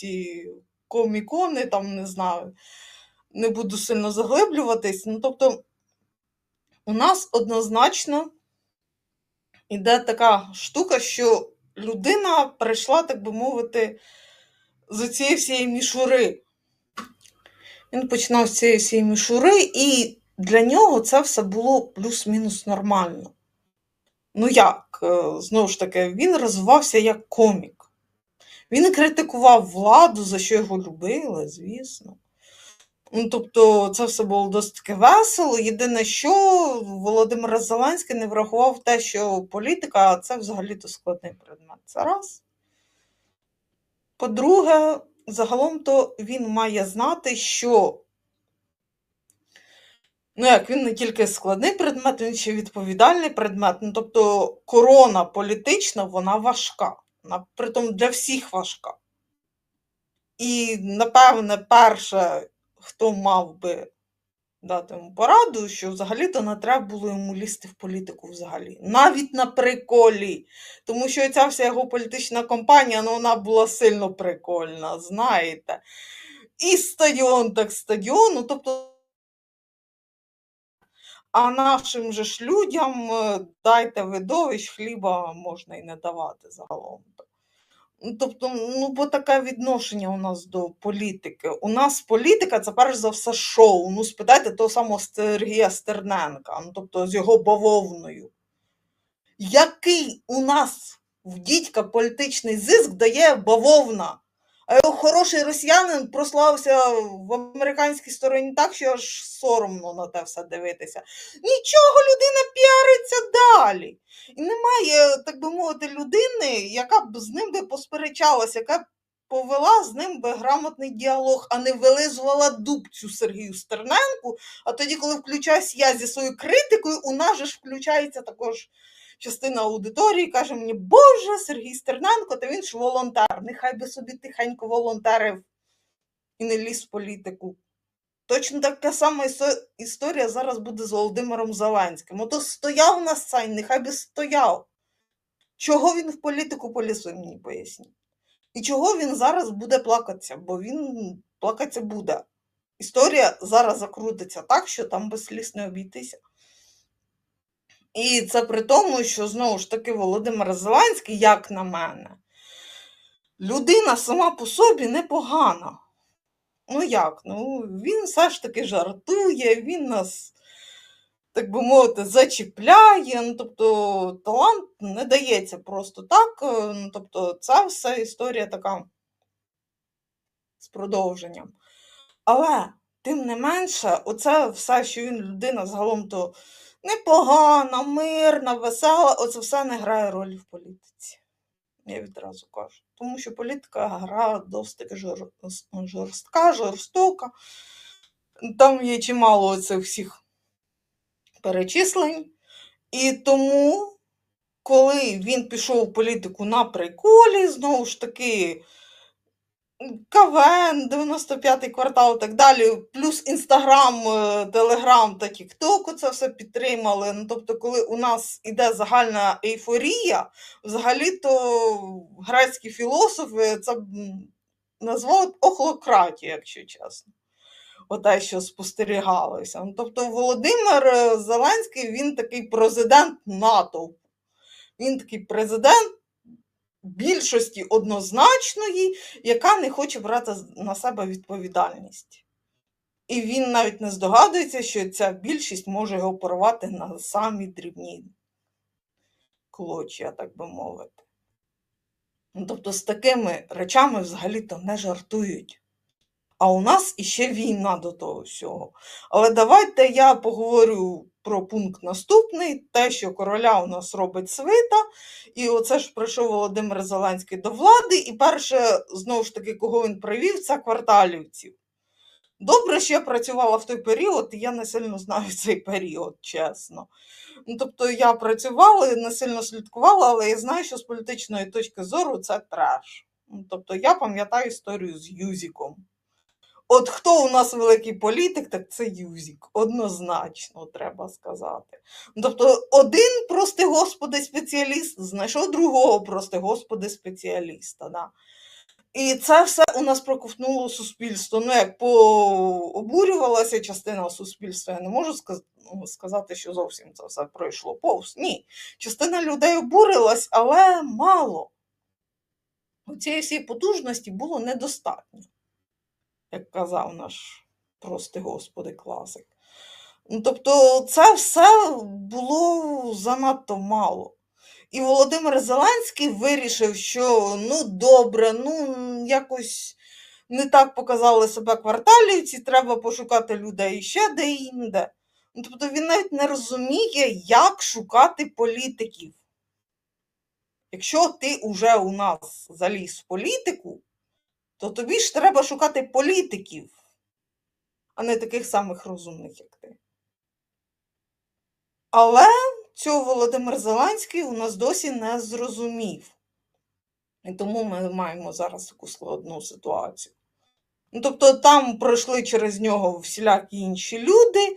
ті комікони, там не знаю, не буду сильно заглиблюватись. Ну, тобто, у нас однозначно іде така штука, що людина прийшла, так би мовити, з цієї всієї мішури. Він починав з цієї всієї мішури, і для нього це все було плюс-мінус нормально. Ну як, е, знову ж таки, він розвивався як комік. Він критикував владу, за що його любили, звісно. Ну, тобто, це все було досить таки весело. Єдине, що Володимир Зеленський не врахував те, що політика це взагалі-то складний предмет. Це раз. По-друге, загалом-то він має знати, що ну як він не тільки складний предмет, він ще відповідальний предмет. Ну, тобто корона політична, вона важка. Притом для всіх важка. І, напевне, перше, хто мав би дати йому пораду, що взагалі-то не треба було йому лізти в політику взагалі. Навіть на приколі. Тому що ця вся його політична кампанія, ну, вона була сильно прикольна, знаєте. І стадіон, так стадіон. Ну, тобто, а нашим же ж людям е, дайте видовищ, хліба можна і не давати загалом. Ну, Тобто, ну, бо таке відношення у нас до політики. У нас політика це перш за все шоу. Ну, спитайте того самого Сергія Стерненка, ну, тобто з його бавовною. Який у нас в дідька політичний зиск дає бавовна? Його хороший росіянин прославився в американській стороні так, що аж соромно на те все дивитися. Нічого людина піариться далі. І немає, так би мовити, людини, яка б з ним би посперечалася, яка б повела з ним би грамотний діалог, а не вилизувала дубцю Сергію Стерненку. А тоді, коли включаюсь я зі своєю критикою, у нас же ж включається також частина аудиторії, каже мені, Боже, Сергій Стерненко, та він ж волонтер. Нехай би собі тихенько волонтерив і не ліз в політику. Точно така сама історія зараз буде з Володимиром Зеленським. Ото стояв на сцені, нехай би стояв. Чого він в політику поліз, ви мені поясніть. І чого він зараз буде плакатися, бо він плакатися буде. Історія зараз закрутиться так, що там без сліз не обійтися. І це при тому, що знову ж таки Володимир Зеленський, як на мене, людина сама по собі непогана. Ну як? Ну, він все ж таки жартує, він нас, так би мовити, зачіпляє. Ну, тобто талант не дається просто так. е, Ну, тобто, це все історія така з продовженням. Але, тим не менше, оце все, що він людина загалом то непогана, мирна, весела, оце все не грає ролі в політиці. Я відразу кажу. Тому що політика гра досить жор... жорстка, жорстока. Там є чимало оцих всіх перечислень. І тому, коли він пішов в політику на приколі, знову ж таки, КВН, 95-й квартал і так далі, плюс Інстаграм, Телеграм та Тікток це все підтримали. Ну, тобто, коли у нас іде загальна ейфорія, взагалі-то грецькі філософи це назвали охлократію, якщо чесно. Оте, що спостерігалося. Ну, тобто Володимир Зеленський, він такий президент НАТО. Він такий президент більшості однозначної, яка не хоче брати на себе відповідальність. І він навіть не здогадується, що ця більшість може його порвати на самі дрібні клочі, так би мовити. Ну, тобто з такими речами взагалі-то не жартують. А у нас іще війна до того всього. Але давайте я поговорю про пункт наступний: те, що короля у нас робить свита, і оце ж прийшов Володимир Зеленський до влади, і перше, знову ж таки, кого він привів, це кварталівців. Добре, що я працювала в той період, і я не сильно знаю цей період, чесно. Ну, тобто я працювала, і не сильно слідкувала, але я знаю, що з політичної точки зору це треш. Ну, тобто я пам'ятаю історію з Юзіком. От хто у нас великий політик, так це Юзік. Однозначно, треба сказати. Ну, Тобто, один, прости господи, спеціаліст знайшов другого, прости господи, спеціаліста. Да. І це все у нас проковтнуло суспільство. Ну, як пообурювалася частина суспільства, я не можу ну, сказати, що зовсім це все пройшло повз. Ні. Частина людей обурилась, але мало. Цієї всієї потужності було недостатньо, як казав наш простий господи класик. Ну, тобто, це все було занадто мало. І Володимир Зеленський вирішив, що ну добре, ну якось не так показали себе кварталівці, треба пошукати людей ще де-інде. Ну, тобто він навіть не розуміє, як шукати політиків. Якщо ти уже у нас заліз в політику, то тобі ж треба шукати політиків, а не таких самих розумних, як ти. Але цього Володимир Зеленський у нас досі не зрозумів. І тому ми маємо зараз таку складну ситуацію. Ну, тобто там пройшли через нього всілякі інші люди.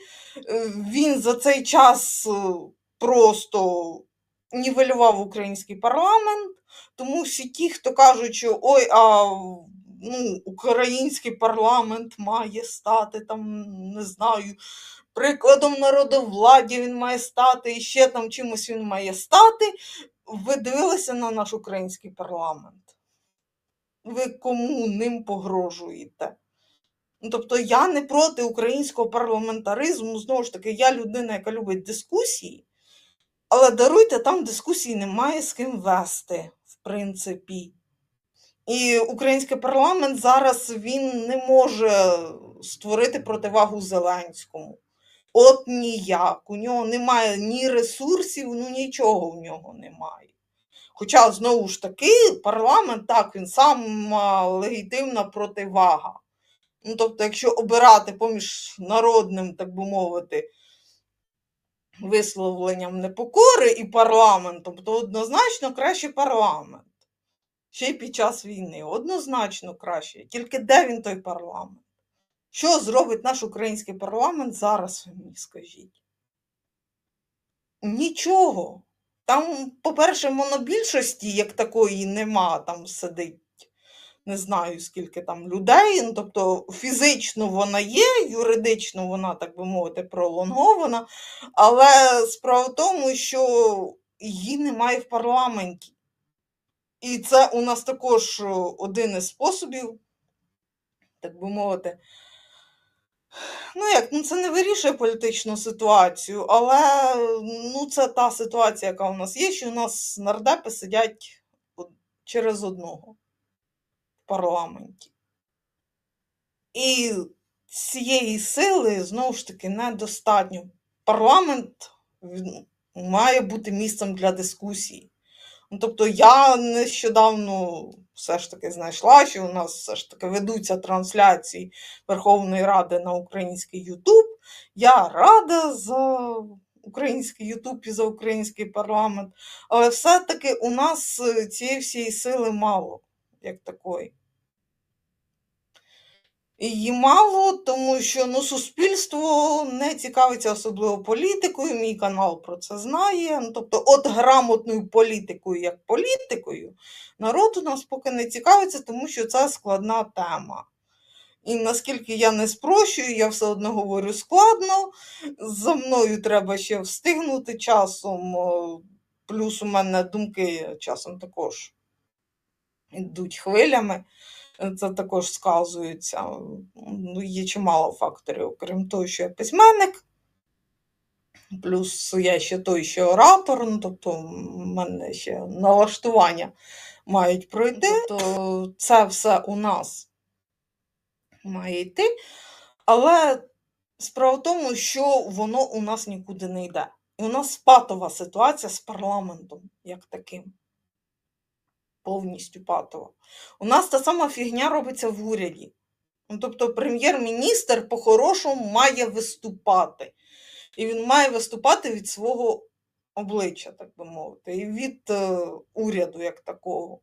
е, Він за цей час е, просто нівелював український парламент. Тому всі ті, хто кажуть, що ой, а ну, український парламент має стати там, не знаю, прикладом народовладдя він має стати, і ще там чимось він має стати. Ви дивилися на наш український парламент? Ви кому ним погрожуєте? Ну, тобто я не проти українського парламентаризму, знову ж таки, я людина, яка любить дискусії, але даруйте, там дискусії немає з ким вести, в принципі. І український парламент зараз він не може створити противагу Зеленському. От ніяк. У нього немає ні ресурсів, ну нічого в нього немає. Хоча, знову ж таки, парламент так, він сама легітимна противага. Ну, тобто, якщо обирати поміж народним, так би мовити, висловленням непокори і парламентом, то однозначно краще парламент. Ще й під час війни. Однозначно краще. Тільки де він той парламент? Що зробить наш український парламент зараз, мені скажіть? Нічого. Там, по-перше, монобільшості, як такої, нема, там сидить не знаю, скільки там людей. Ну, тобто фізично вона є, юридично вона, так би мовити, пролонгована. Але справа в тому, що її немає в парламенті. І це у нас також один із способів, так би мовити. Ну як, ну це не вирішує політичну ситуацію, але ну, це та ситуація, яка у нас є, що у нас нардепи сидять через одного в парламенті. І цієї сили знову ж таки недостатньо. Парламент має бути місцем для дискусії. Ну, тобто я нещодавно все ж таки знайшла, що у нас все ж таки ведуться трансляції Верховної Ради на український Ютуб. Я рада за український Ютуб і за український парламент, але все-таки у нас е, цієї всієї сили мало, як такої. Її мало, тому що ну, суспільство не цікавиться особливо політикою. Мій канал про це знає. Ну, тобто, от грамотною політикою як політикою, народ у нас поки не цікавиться, тому що це складна тема. І наскільки я не спрощую, я все одно говорю складно. За мною треба ще встигнути часом. Плюс у мене думки часом також йдуть хвилями. Це також сказується. Ну, є чимало факторів, окрім того, що я письменник. Плюс я ще той, що оратор, ну, тобто в мене ще налаштування мають пройти. Тобто це все у нас має йти. Але справа в тому, що воно у нас нікуди не йде. І у нас патова ситуація з парламентом як таким. Повністю патова. У нас та сама фігня робиться в уряді. Ну, тобто прем'єр-міністр по-хорошому має виступати. І він має виступати від свого обличчя, так би мовити, і від е, уряду як такого,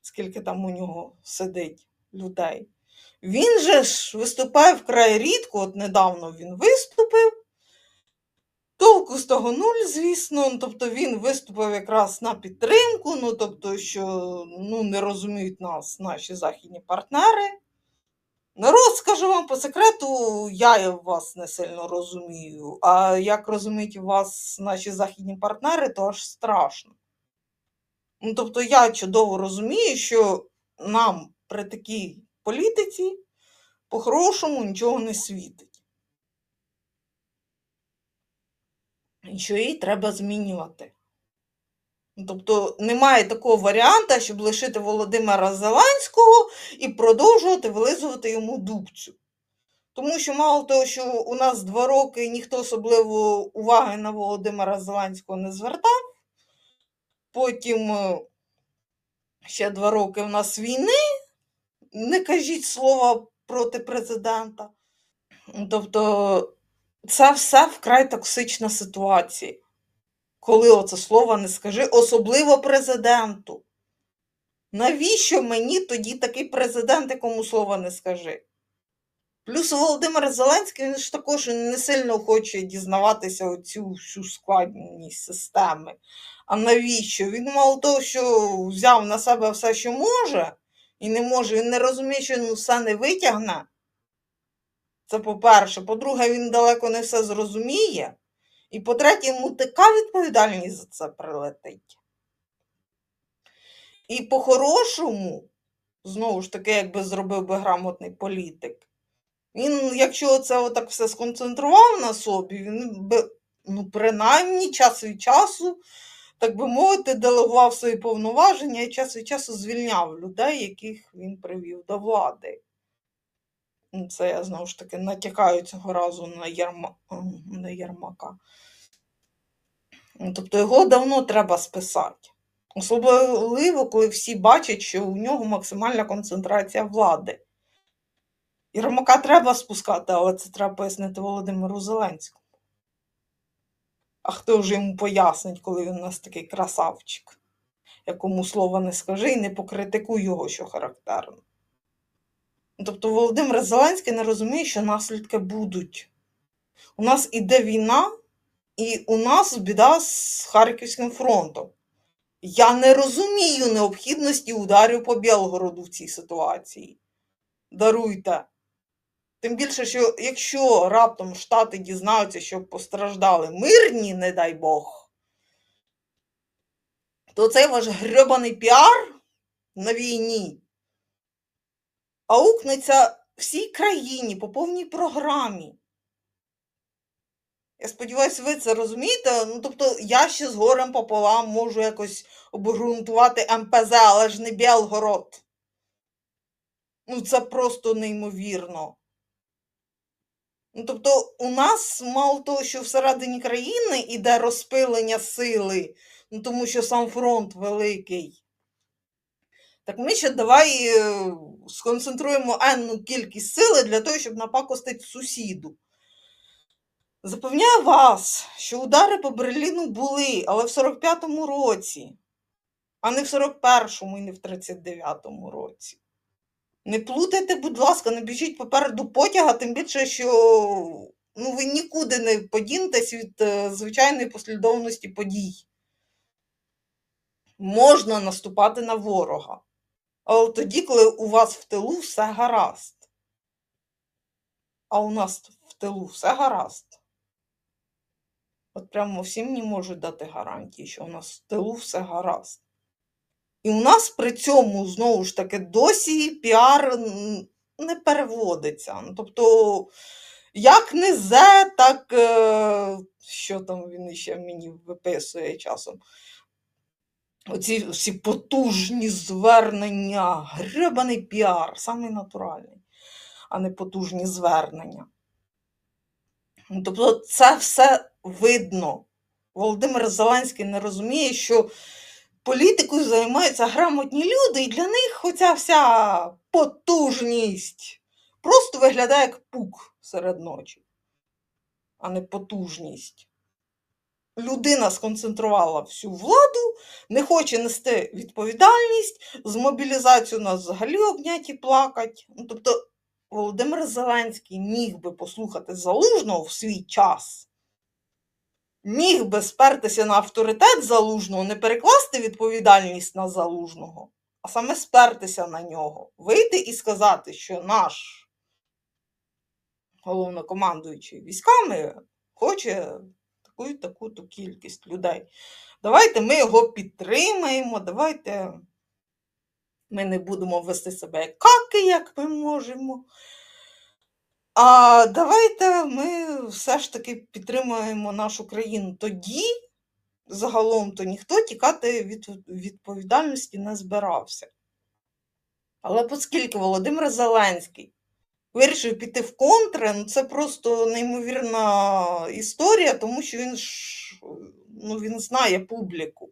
скільки там у нього сидить людей. Він же ж виступає вкрай рідко, от недавно він виступив, з того нуль, звісно. Ну, тобто він виступив якраз на підтримку, ну тобто, що ну, не розуміють нас наші західні партнери. Народ, скажу вам по секрету, я вас не сильно розумію. А як розуміють вас наші західні партнери, то аж страшно. Ну, тобто я чудово розумію, що нам при такій політиці по-хорошому нічого не світить. І що її треба змінювати. Тобто немає такого варіанта, щоб лишити Володимира Зеленського і продовжувати вилизувати йому дубцю. Тому що, мало того, що у нас два роки ніхто особливо уваги на Володимира Зеленського не звертав, потім е, ще два роки в нас війни, не кажіть слова проти президента. Тобто, це все вкрай токсична ситуація. Коли оце слово не скажи, особливо президенту. Навіщо мені тоді такий президент, якому слова не скажи? Плюс Володимир Зеленський він ж також не сильно хоче дізнаватися оцю всю складність системи. А навіщо? Він мало того, що взяв на себе все, що може, і не може, він не розуміє, що він все не витягне. Це по-перше. По-друге, він далеко не все зрозуміє. І по-третє, йому така відповідальність за це прилетить. І по-хорошому, знову ж таки, якби зробив би грамотний політик, він, якщо це отак все сконцентрував на собі, він би, ну, принаймні, час від часу, так би мовити, делегував свої повноваження і час від часу звільняв людей, яких він привів до влади. Це я знову ж таки натякаю цього разу на, Єрма... ем, на Єрмака. Ну, Тобто його давно треба списати. Особливо, коли всі бачать, що у нього максимальна концентрація влади. Єрмака треба спускати, але це треба пояснити Володимиру Зеленському. А хто вже йому пояснить, коли він у нас такий красавчик, якому слова не скажи і не покритикуй його, що характерно. Тобто Володимир Зеленський не розуміє, що наслідки будуть. У нас іде війна, і у нас біда з Харківським фронтом. Я не розумію необхідності ударів по Білгороду в цій ситуації. Даруйте. Тим більше, що якщо раптом Штати дізнаються, що постраждали мирні, не дай Бог, то цей ваш грьобаний піар на війні аукнеться всій країні по повній програмі. Я сподіваюся, ви це розумієте. Ну, тобто, я ще з горем пополам можу якось обґрунтувати МПЗ, але ж не Білгород. Ну, це просто неймовірно. Ну, тобто, у нас мало того, що всередині країни іде розпилення сили, ну, тому що сам фронт великий. Так ми ще давай е, сконцентруємо енну кількість сили для того, щоб напакостити сусіду. Запевняю вас, що удари по Берліну були, але в 45-му році, а не в 41-му і не в 39-му році. Не плутайте, будь ласка, не біжіть попереду потяга, тим більше, що ну, ви нікуди не подінетесь від е, звичайної послідовності подій. Можна наступати на ворога. Але тоді, коли у вас в тилу все гаразд. А у нас в тилу все гаразд. От прямо всім мені можуть дати гарантії, що у нас в тилу все гаразд. І у нас при цьому, знову ж таки, досі піар не переводиться. Ну, Тобто, як не зе, так е, що там він ще мені виписує часом. Оці всі потужні звернення, гребаний піар, самий натуральний, а не потужні звернення. Ну, Тобто це все видно. Володимир Зеленський не розуміє, що політикою займаються грамотні люди, і для них оця вся потужність просто виглядає як пук серед ночі, а не потужність. Людина сконцентрувала всю владу, не хоче нести відповідальність, з мобілізацією нас взагалі обняті плакать. Ну, тобто Володимир Зеленський міг би послухати Залужного в свій час. міг би спертися на авторитет залужного, не перекласти відповідальність на залужного, а саме спертися на нього, вийти і сказати, що наш головнокомандуючий військами хоче таку і таку то кількість людей. Давайте ми його підтримаємо, давайте ми не будемо вести себе каки, як ми можемо. А давайте ми все ж таки підтримаємо нашу країну. Тоді загалом то ніхто тікати від відповідальності не збирався. Але оскільки Володимир Зеленський вирішив піти в контри, ну це просто неймовірна історія, тому що він ж ну, він знає публіку.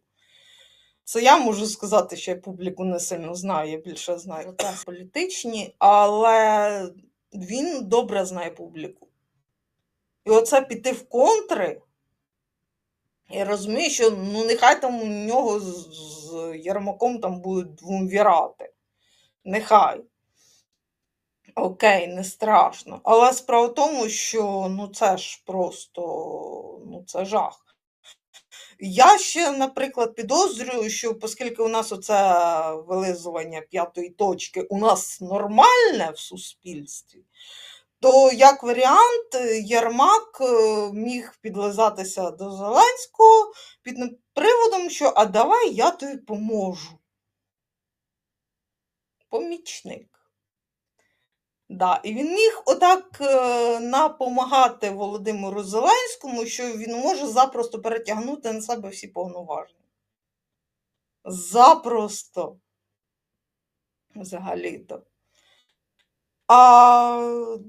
Це я можу сказати, що я публіку не сильно знаю, я більше знаю процеси політичні, але він добре знає публіку. І оце піти в контри. Я розумію, що ну, нехай там у нього з, з Єрмаком там будуть двумвірати. Нехай. Окей, не страшно. Але справа в тому, що ну це ж просто ну це жах. Я ще, наприклад, підозрюю, що оскільки у нас оце вилизування п'ятої точки у нас нормальне в суспільстві, то як варіант Єрмак е, міг підлизатися до Зеленського під приводом, що а давай я тобі поможу. Помічник. Да, І він міг отак е, напомагати Володимиру Зеленському, що він може запросто перетягнути на себе всі повноваження. Запросто. Взагалі-то. А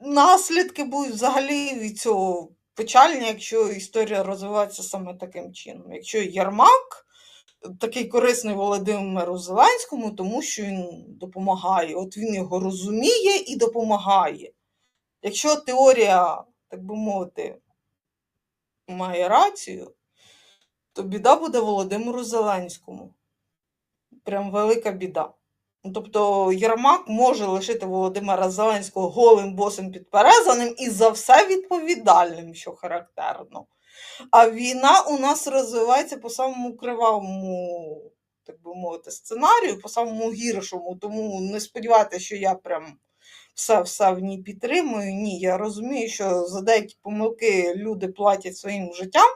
наслідки будуть взагалі від цього печальні, якщо історія розвивається саме таким чином. Якщо Єрмак такий корисний Володимиру Зеленському, тому що він допомагає. От він його розуміє і допомагає. Якщо теорія, так би мовити, має рацію, то біда буде Володимиру Зеленському. Прям велика біда. Тобто Єрмак може лишити Володимира Зеленського голим босим підперезаним і за все відповідальним, що характерно. А війна у нас розвивається по самому кривавому, так би мовити, сценарію, по самому гіршому. Тому не сподівайтеся, що я прям все-все в ній підтримую. Ні, я розумію, що за деякі помилки люди платять своїм життям.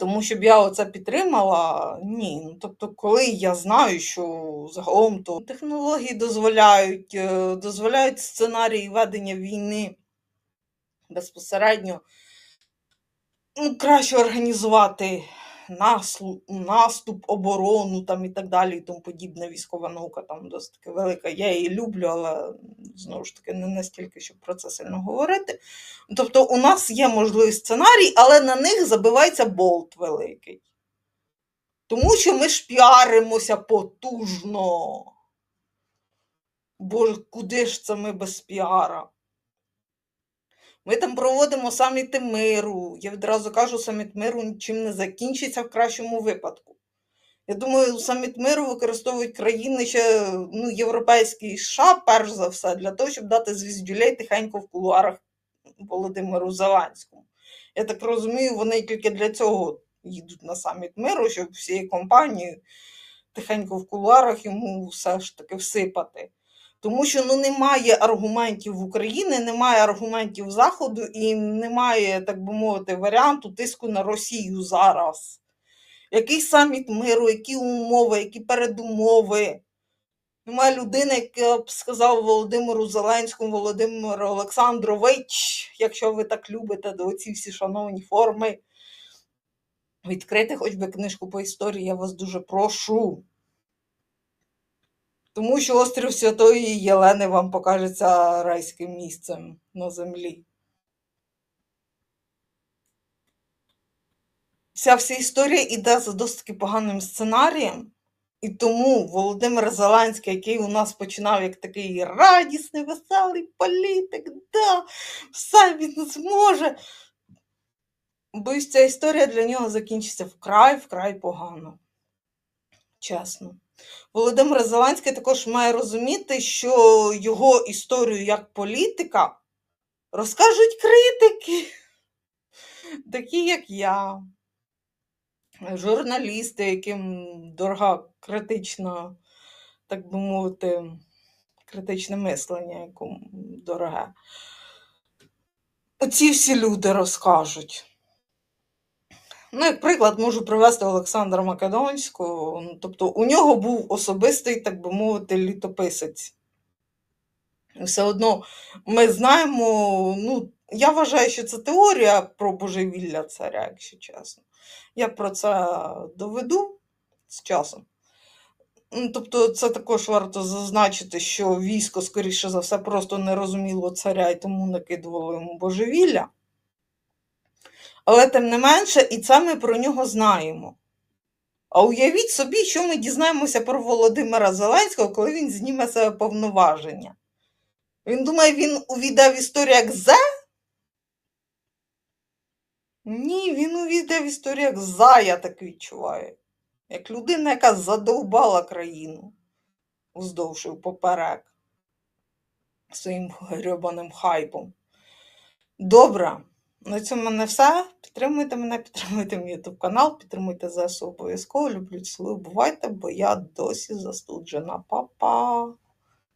Тому щоб я оце підтримала, ні. Ну, Тобто, коли я знаю, що загалом то технології дозволяють, е, дозволяють сценарії ведення війни безпосередньо краще організувати наслу, наступ, оборону там і так далі, і тому подібне. Військова наука там досить таки велика. Я її люблю, але знову ж таки не настільки, щоб про це сильно говорити. Тобто, у нас є можливий сценарій, але на них забивається болт великий. Тому що ми ж піаримося потужно. Боже, куди ж це ми без піара? Ми там проводимо саміти миру. Я відразу кажу, саміт миру нічим не закінчиться в кращому випадку. Я думаю, саміт миру використовують країни ще ну, європейські США, перш за все, для того, щоб дати звіздюлей тихенько в кулуарах Володимиру Зеленському. Я так розумію, вони тільки для цього їдуть на саміт миру, щоб всією компанією тихенько в кулуарах йому все ж таки всипати. Тому що ну, немає аргументів в Україні, немає аргументів Заходу і немає, так би мовити, варіанту тиску на Росію зараз. Який саміт миру, які умови, які передумови? Немає людини, яка б сказав Володимиру Зеленському, Володимир Олександрович, якщо ви так любите до оці всі шановні форми, відкрити хоч би книжку по історії, я вас дуже прошу. Тому що острів Святої Єлени вам покажеться райським місцем на землі. Ця вся історія іде за досить поганим сценарієм. І тому Володимир Зеленський, який у нас починав як такий радісний, веселий політик, да, все він зможе. Боюсь, ця історія для нього закінчиться вкрай вкрай погано. Чесно. Володимир Зеленський також має розуміти, що його історію як політика розкажуть критики. такі, як я, журналісти, яким дорога критична, так би мовити, критичне мислення, якому дороге. Оці всі люди розкажуть. Ну, як приклад, можу привести Олександра Македонського. Ну, Тобто у нього був особистий, так би мовити, літописець. Все одно ми знаємо, ну, я вважаю, що це теорія про божевілля царя, якщо чесно. Я про це доведу з часом. Ну, Тобто, це також варто зазначити, що військо, скоріше за все, просто не розуміло царя і тому накидувало йому божевілля. Але тим не менше, і це ми про нього знаємо. А уявіть собі, що ми дізнаємося про Володимира Зеленського, коли він зніме себе повноваження. Він думає, він увійде в історію як зе? Ні, він увійде в історію як за, я так відчуваю. Як людина, яка задовбала країну вздовж і поперек своїм грьобаним хайпом. Добре, на цьому не все. Підтримуйте мене, підтримуйте мій YouTube канал, підтримуйте ЗСУ обов'язково. Люблю, цілую, бувайте, бо я досі застуджена. Па-па!